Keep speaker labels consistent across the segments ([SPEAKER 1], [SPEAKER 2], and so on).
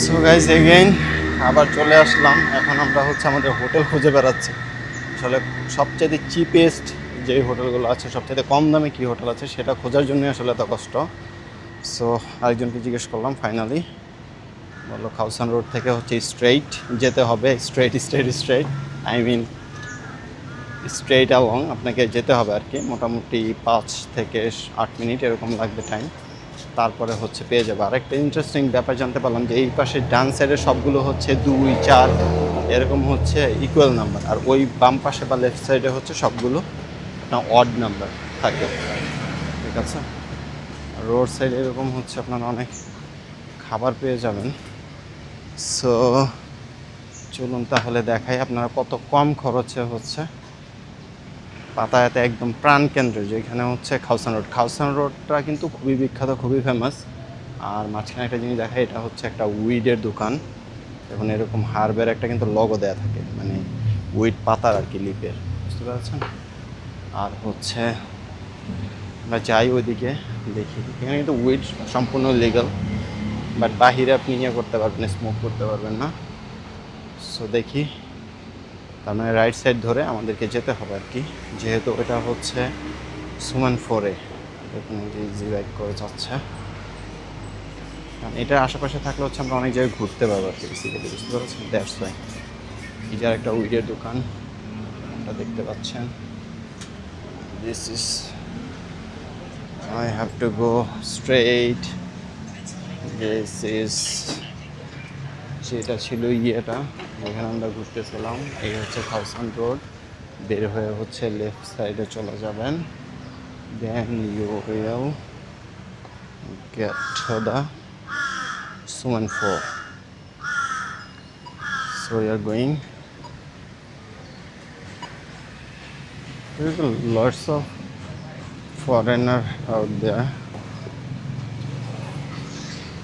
[SPEAKER 1] So guys again আবার চলে আসলাম। এখন আমরা হচ্ছে আমাদের হোটেল খুঁজে বেড়াচ্ছি। আসলে সবচেয়ে চিপেস্ট যে হোটেলগুলো আছে, সবচেয়ে কম দামে কী হোটেল আছে, সেটা খোঁজার জন্যই আসলে এত কষ্ট। সো আরেকজনকে জিজ্ঞেস করলাম ফাইনালি বলল খাউসান রোড থেকে হচ্ছে স্ট্রেইট যেতে হবে। Straight straight straight I mean straight along আপনাকে যেতে হবে আর কি। মোটামুটি পাঁচ থেকে আট মিনিট এরকম লাগবে টাইম তারপরে হচ্ছে পেয়ে যাবে। আরেকটা ইন্টারেস্টিং ব্যাপার জানতে পারলাম যে এই পাশে ডান সাইডে সবগুলো হচ্ছে দুই, চার, এরকম হচ্ছে ইকুয়াল নাম্বার আর ওই বাম পাশে বা লেফট সাইডে হচ্ছে সবগুলো আপনার অড নাম্বার থাকে। ঠিক আছে? রোড সাইডে এরকম হচ্ছে আপনার অনেক খাবার পেয়ে যাবেন। সো চলুন তাহলে দেখাই আপনারা কত কম খরচে হচ্ছে। পাতায়াতে একদম প্রাণকেন্দ্র যেখানে হচ্ছে খাউসান রোড। খাউসান রোডটা কিন্তু খুবই বিখ্যাত, খুবই ফেমাস আর মাঝখানে একটা জিনিস দেখা এটা হচ্ছে একটা উইডের দোকান। এখন এরকম হার্বের একটা কিন্তু লগো দেয়া থাকে মানে উইড পাতার আর কি লিপের, বুঝতে পারছেন? আর হচ্ছে আমরা যাই ওইদিকে, দেখি। এখানে কিন্তু উইড সম্পূর্ণ লিগাল বাট বাহিরে আপনি ইয়ে করতে পারবেন স্মোক করতে পারবেন না। সো দেখি। তার মানে রাইট সাইড ধরে আমাদেরকে যেতে হবে আর কি। যেহেতু এটা হচ্ছে সুমান ফোরে দেখুন ইজি বাইক করে যাচ্ছে। এটার আশেপাশে থাকলে হচ্ছে আমরা অনেক জায়গায় ঘুরতে পারব আর কি বেসিক্যালি বুঝতে পারছেন? দ্যাটস ওয়াই যে একটা উইডের দোকান দেখতে পাচ্ছেন। This is I have to go straight this is যেটা ছিল ইয়েটা। এখানে আমরা ঘুরতেছিলাম। এই হচ্ছে খাউসান রোড। বের হয়ে হচ্ছে লেফট সাইডে চলে যাবেন। Then you will get Suman four so you are going There of foreigner out there.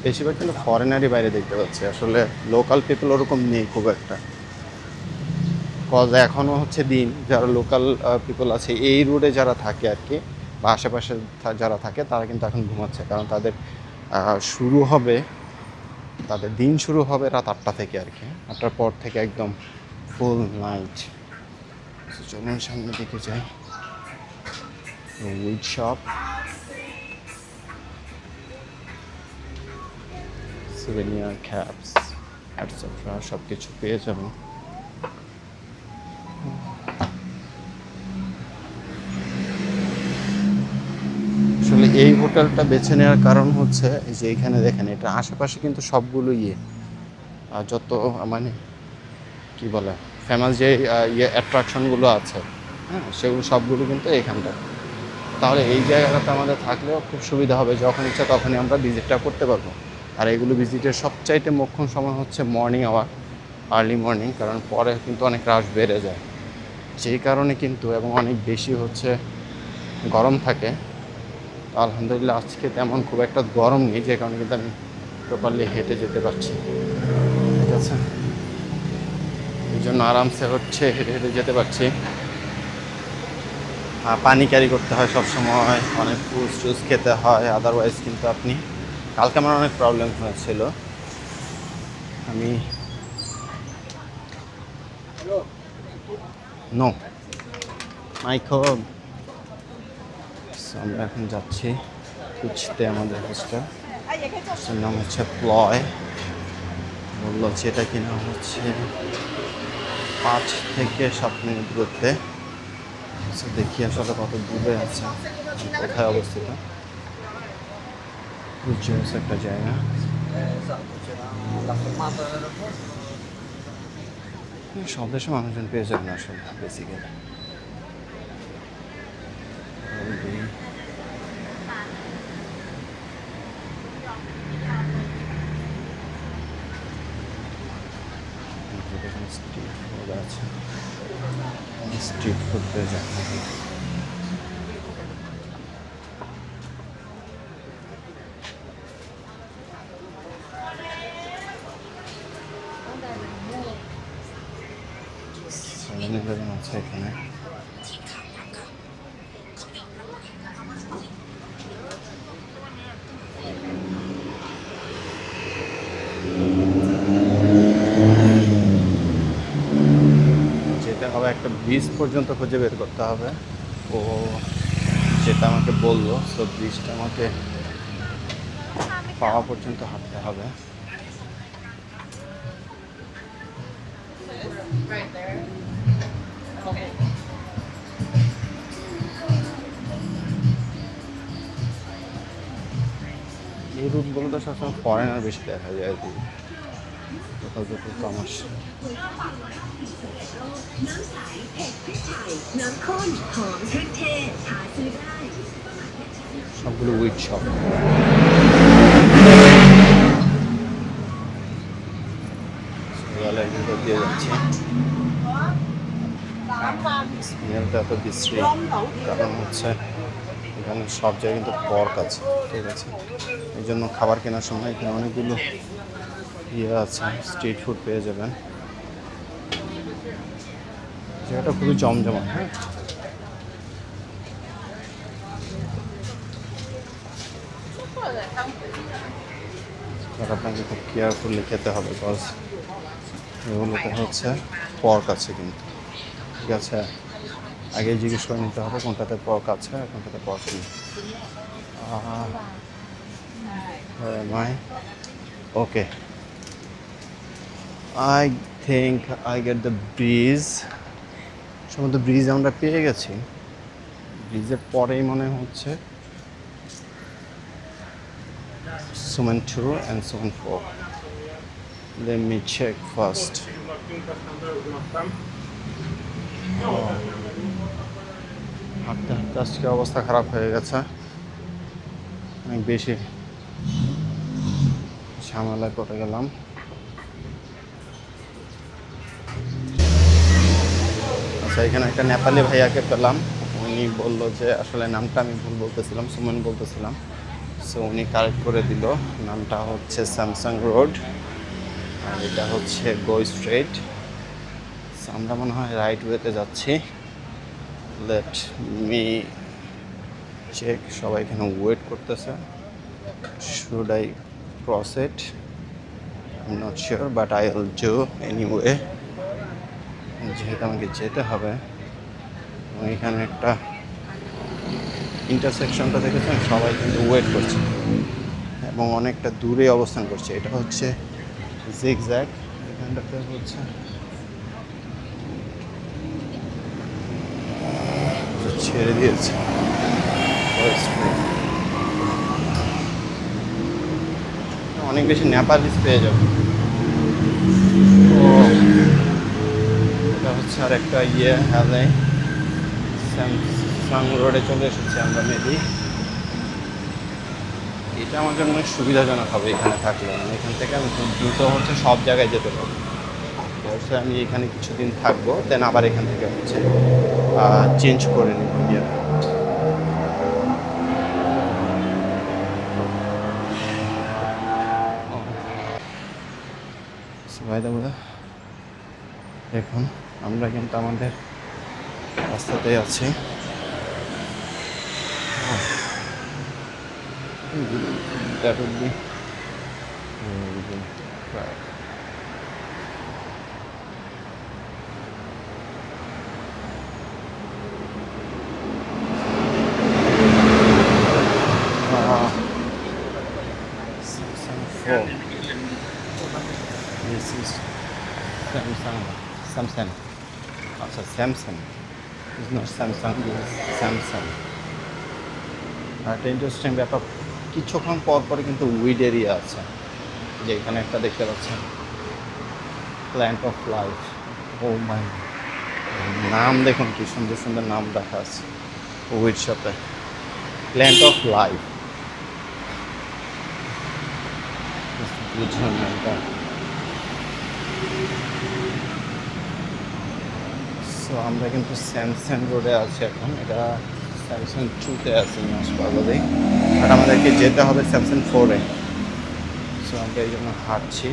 [SPEAKER 1] বেশিরভাগ কিন্তু ফরেনারই বাইরে দেখতে পাচ্ছি। আসলে লোকাল পিপল ওরকম নেই খুব একটা। কজ এখনও হচ্ছে দিন, যারা লোকাল পিপল আছে, এই রোডে যারা থাকে আর কি, বা আশেপাশে যারা থাকে, তারা কিন্তু এখন ঘুমাচ্ছে। কারণ তাদের শুরু হবে, তাদের দিন শুরু হবে রাত আটটা থেকে আর কি। আটটার পর থেকে একদম ফুল নাইট চলুন সামনের দিকে যাই। Weed shop souvenir caps etcetera সব কিছু পেয়ে যাবেন আসলে এই হোটেলটা বেছে নেওয়ার কারণ হচ্ছে যে এখানে দেখেন, এটা আশেপাশে কিন্তু সবগুলো ইয়ে। যত মানে কি বলে ফেমাস যে ইয়ে অ্যাট্রাকশনগুলো আছে হ্যাঁ সেগুলো সবগুলো কিন্তু এখানটা তাহলে এই জায়গাটাতে আমাদের থাকলেও খুব সুবিধা হবে, যখন ইচ্ছা তখনই আমরা ভিজিটটা করতে পারব। আর এগুলো ভিজিটের সবচাইতে মোক্ষম সময় হচ্ছে মর্নিং আওয়ার আর্লি মর্নিং কারণ পরে কিন্তু অনেক রাশ বেড়ে যায়। সেই কারণে কিন্তু, এবং অনেক বেশি হচ্ছে গরম থাকে। আলহামদুলিল্লাহ আজকে তেমন খুব একটা গরম নেই, যে কারণে কিন্তু আমি প্রপারলি হেঁটে যেতে পারছি। ঠিক আছে? এই জন্য আরামসে হচ্ছে হেঁটে হেঁটে যেতে পারছি। পানি ক্যারি করতে হয় সব সময় অনেক ফুস টুস খেতে হয় আদারওয়াইজ কিন্তু আপনি কালকে আমার অনেক প্রবলেম হয়েছিল। আমি নো মাইক্রোভ আমরা এখন যাচ্ছি খুঁজতে আমাদের হোস্টেল নাম হচ্ছে প্লয় বলল যে এটা কিনা হচ্ছে? পাঁচ থেকে সাত মিনিট দূরত্বে। দেখি আসলে কত দূরে আছে। কোথায় অবস্থিত? উজ্জ্বল একটা জায়গা সব দেশে মানুষজন পেয়ে যাবেন আসলে বেসিক্যালি স্ট্রিট ফুড আছে স্ট্রিট ফুড পেয়ে যাবেন ম্যাগাজিন আছে আচ্ছা এখানে। যেতে হবে একটা ব্রিজ পর্যন্ত খুঁজে বের করতে হবে। ও যেটা আমাকে বলল, তো ব্রিজটা আমাকে পাওয়া পর্যন্ত হাঁটতে হবে।
[SPEAKER 2] Right there.
[SPEAKER 1] এই রুটগুলো তো সবসময় ফরেনার বেশি দেখা যায় আর কি। কোথাও কোথাও
[SPEAKER 3] কমার্স
[SPEAKER 1] সবগুলো উইট শপ স্মেলটা এত বিশ্রী, কারণ হচ্ছে এখানে সব জায়গায় কিন্তু পর্ক আছে, ঠিক আছে? এই জন্য খাবার কেনার সময় এখানে অনেকগুলো ইয়ে আছে স্ট্রিট ফুড পেয়ে যাবেন। জায়গাটা খুবই জমজমা হ্যাঁ? আপনাকে খুব কেয়ারফুলি খেতে হবে বিকজ এগুলোতে হচ্ছে পর্ক আছে কিন্তু, ঠিক আছে? আগে জিজ্ঞেস করে নিতে হবে কোনটাতে পর্ক আছে আর কোনটাতে পর্ক নেই। My okay I think I get the bridge সম্ভবত ব্রিজ আমরা পেয়ে গেছি। ব্রিজের পরেই মনে হচ্ছে। Suman 2 and 4. Let me check first. Oh. হাঁটতে হাঁটতে আজকে অবস্থা খারাপ হয়ে গেছে। অনেক বেশি ঝামেলায় পড়ে গেলাম। আচ্ছা এখানে একটা নেপালি ভাইয়াকে পেলাম। উনি বলল যে, আসলে নামটা আমি ভুল বলতেছিলাম, সুমন বলতেছিলাম। সো উনি কারেক্ট করে দিল। নামটা হচ্ছে স্যামসাং রোড আর এটা হচ্ছে গো স্ট্রেট আমরা মনে হয় রাইট ওয়েতে যাচ্ছি। লেট মি চেক সবাই এখানে ওয়েট করতেছে। Should I cross it not sure but I will do anyway যেহেতু আমাকে যেতে হবে। এখানে একটা ইন্টারসেকশনটা দেখেছেন? সবাই কিন্তু ওয়েট করছে। এবং অনেকটা দূরে অবস্থান করছে। এটা হচ্ছে জিগ জ্যাক এখানটাতে হচ্ছে ছেড়ে দিয়েছে অনেক বেশি নেপালিস পেয়ে যাবে। ও, এটা হচ্ছে আর একটা ইয়ে হ্যালে। স্যামসাং রোডে চলে এসেছি আমরা, মেবি। এটা আমার জন্য অনেক সুবিধাজনক হবে এখানে থাকলে। মানে এখান থেকে আমি দ্রুত হচ্ছে সব জায়গায় যেতে পারব। অবশ্যই আমি এখানে কিছুদিন থাকব, দেন আবার এখান থেকে হচ্ছে চেঞ্জ করে নিব দাদা দেখুন আমরা কিন্তু আমাদের রাস্তাতেই আছি। that would be right. Uh, 4. This is Samsung. Samsung. Samsung. It's not Samsung, it's Samsung. আর একটা ইন্টারেস্টিং ব্যাপার কিছুক্ষণ পর পরে কিন্তু উইড এরিয়া আছে যে এখানে একটা দেখতে পাচ্ছেন plant of life oh my নাম দেখুন কি সুন্দর সুন্দর নাম রাখা আছে উইড শপে প্ল্যান্ট অফ লাইফ বুঝলাম না এটা সো আমরা কিন্তু স্যামসাং রোডে আছি এখন। এটা স্যামসাং টুতে আছে হাসপাতালে আর আমাদেরকে যেতে হবে স্যামসাং ফোরে সো আমরা এই জন্য হাঁটছি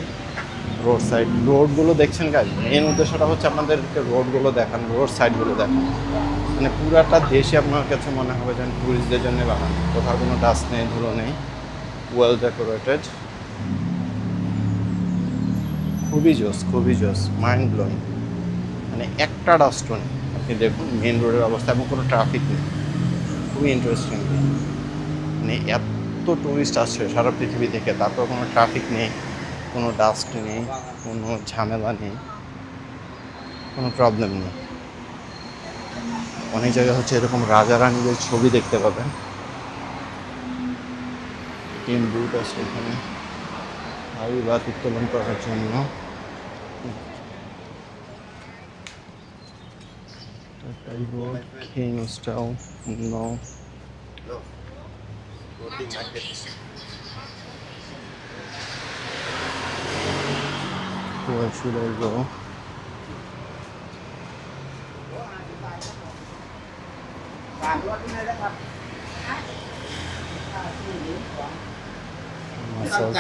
[SPEAKER 1] রোড সাইড রোডগুলো দেখছেন কাজ মেন উদ্দেশ্যটা হচ্ছে আপনাদেরকে রোডগুলো দেখান রোড সাইডগুলো দেখান। মানে পুরাটা দেশে আপনার কাছে মনে হবে যেন টুরিস্টদের জন্য বানানো। কোথাও কোনো ডাস্ট নেই, ধুলো নেই। ওয়েল ডেকোরেটেড খুবই জোস খুবই জোস মাইন্ড ব্লোয়িং মানে একটা ডাস্টও নেই। আপনি দেখুন মেন রোডের অবস্থা এবং কোনো ট্রাফিক নেই। খুবই ইন্টারেস্টিং মানে এত টুরিস্ট আসছে সারা পৃথিবী থেকে, তারপর কোনো ট্রাফিক নেই, কোনো ডাস্ট নেই, কোনো ঝামেলা নেই, কোনো প্রবলেম নেই। অনেক জায়গায় হচ্ছে এরকম রাজা রানীদের ছবি দেখতে পাবেন। তিন বুট আছে এখানে। হাড়ি বাত উত্তোলন করার জন্য। I go Kingstown now. No. Floating. Where should I go? Massage.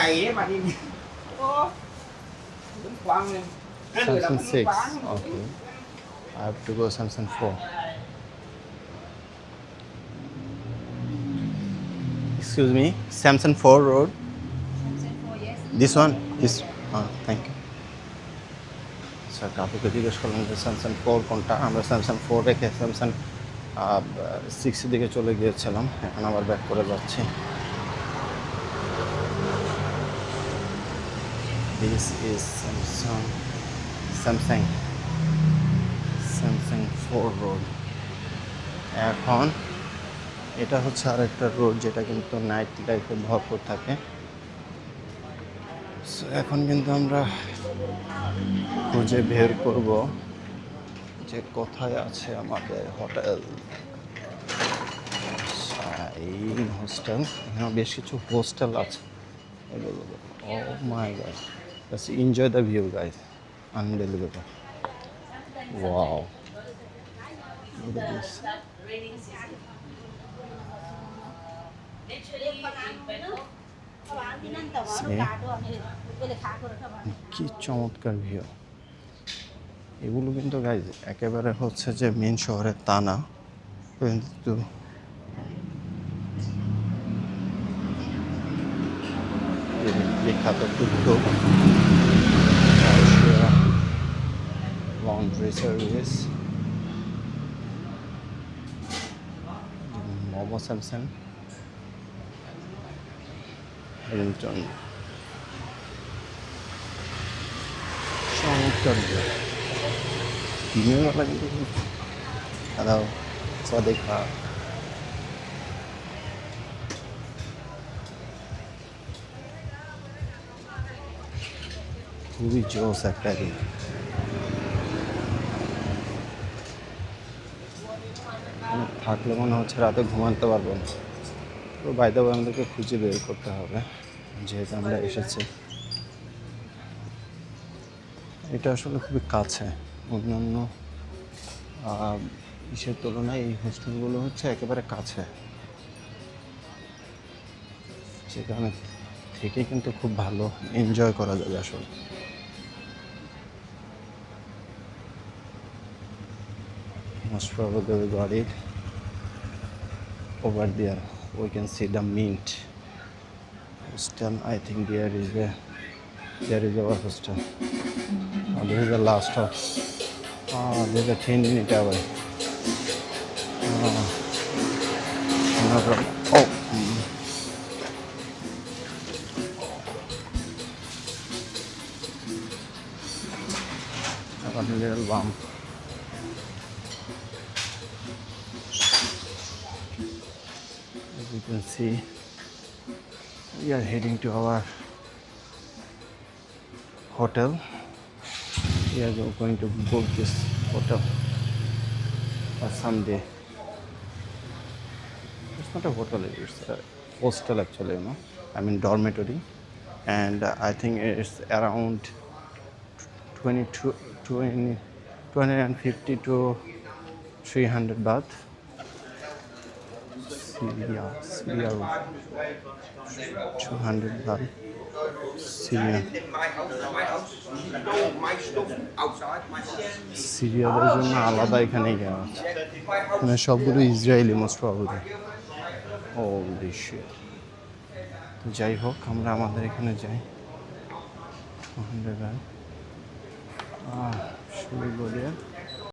[SPEAKER 1] 6, okay. I have to go Samsung 4. Excuse me, Samsung 4 road. This one? This. Oh, thank you. Sir কাকুকে জিজ্ঞেস করলাম যে স্যামসাং ফোর কোনটা আমরা স্যামসাং ফোর রেখে Samsung সিক্সের দিকে চলে গিয়েছিলাম এখন আবার ব্যাক করে যাচ্ছি this is Samsung Samsung four road এখন। এটা হচ্ছে আর একটা রোড যেটা কিন্তু নাইট লাইফে ভরপুর থাকে। এখন কিন্তু আমরা খুঁজে বের করব যে কোথায় আছে আমাদের হোটেল শাইন হোস্টেল। এখানে বেশ কিছু হোস্টেল আছে। ও my just enjoy the view guys unbelievable wow কি চমৎকার ভিউ এগুলো কিন্তু গাইজ একেবারে হচ্ছে যে মেন শহরে তা না। কিন্তু বিখ্যাত দুগ্ধ laundry service momo Samsung Hilton চমৎকার দিনের বেলা কিন্তু খুব হ্যালো সবাই খা খুবই জোস একটা দিন থাকলে মনে হচ্ছে রাতে ঘুমাতে পারব না। তো বাইদা আমাদেরকে খুঁজে বের করতে হবে, যেহেতু আমরা এসেছি। এটা আসলে খুবই কাছে। অন্যান্য ইসের তুলনায় এই হোস্টেলগুলো হচ্ছে একেবারে কাছে। সেখানে থেকে কিন্তু খুব ভালো এনজয় করা যাবে আসলে। Most probably got it over there we can see the mint. Hostel i think there is a there is our hostel. Uh, this is the last stop ah there's a 10 minute away. Ah, no problem. Oh a little bump you can see, we are heading to our hotel. We are going to book this hotel for someday. It's not a hotel, it's a hostel actually, you know. I mean dormitory. And I think it's around 22, 20, 250 to 300 baht.
[SPEAKER 4] No, my stuff outside my house.
[SPEAKER 1] সিরিয়াদের জন্য আলাদা এখানে আছে। মানে সবগুলো Israeli most probably ও দৃশ্য যাই হোক আমরা আমাদের এখানে যাই। ওখানে যাই শুরু করে